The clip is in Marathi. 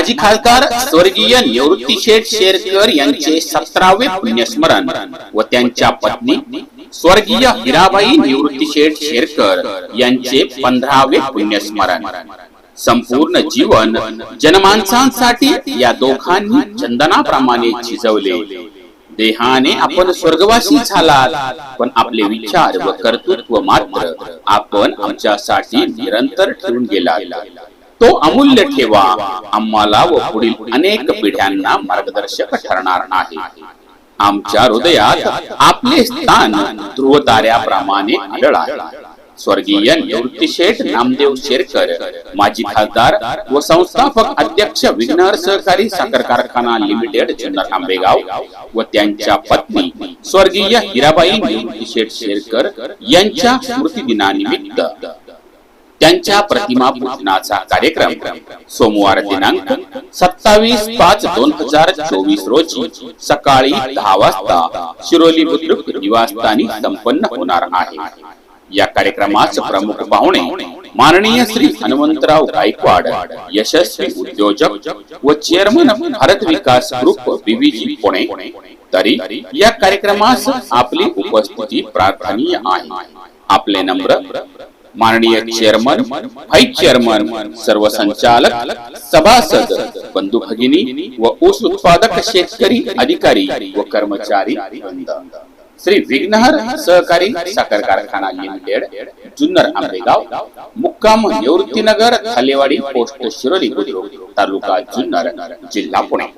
माजी खासदार स्वर्गीय निवृत्ती शेठ शेरकर यांचे सतरावे पुण्यस्मरण व त्यांच्या पत्नी स्वर्गीय हिराबाई निवृत्ती शेठ शेरकर यांचे पंधरावे पुण्यस्मरण. संपूर्ण जीवन जनमानसांसाठी या दोघांनी चंदनाप्रमाणे झिजवले. देहाने आपण स्वर्गवासी झालात पण आपले विचार व कर्तृत्व मात्र आपण आमच्यासाठी निरंतर ठेवून गेला तो अमूल्य ठेवा. आम्हाला व पुढील अनेक पिढ्यांना मार्गदर्शक ठरणार आहे आमच्या हृदयात आपले स्थान ध्रुव ताऱ्याप्रमाणे आढळ आहे. स्वर्गीय निवृत्ती शेठ नामदेव शेरकर माजी खासदार व संस्थापक अध्यक्ष विघ्नहर सहकारी साखर कारखाना लिमिटेड जुन्नर आंबेगाव व त्यांच्या पत्नी स्वर्गीय हिराबाई निवृत्ती शेठ शेरकर यांच्या स्मृती दिनानिमित्त त्यांच्या प्रतिमा पूजनाचा कार्यक्रम सोमवार दिनांक सत्तावीस पाच दोन हजार चोवीस रोजी सकाळी दहा वाजता शिरोली बुद्रुक निवासस्थानी संपन्न होणार आहे. या कार्यक्रमास प्रमुख पाहुणे माननीय श्री हनुमंतराव गायकवाड यशस्वी उद्योजक व chairman Bharat Vikas group BVG Pune. तरी या कार्यक्रमास आपली उपस्थिती प्रार्थनीय आहे. आपले नम्र माननीय चेअरमन व्हाईस चेअरमन सर्व संचालक सभासद बंधू भगिनी व ऊस उत्पादक शेतकरी अधिकारी व कर्मचारी श्री विघ्नहर सहकारी साखर कारखाना लिमिटेड जुन्नर आंबेगाव मुक्काम निवृत्तीनगर थालेवाडी पोस्ट शिरोली बुद्रुक तालुका जुन्नर जिल्हा पुणे.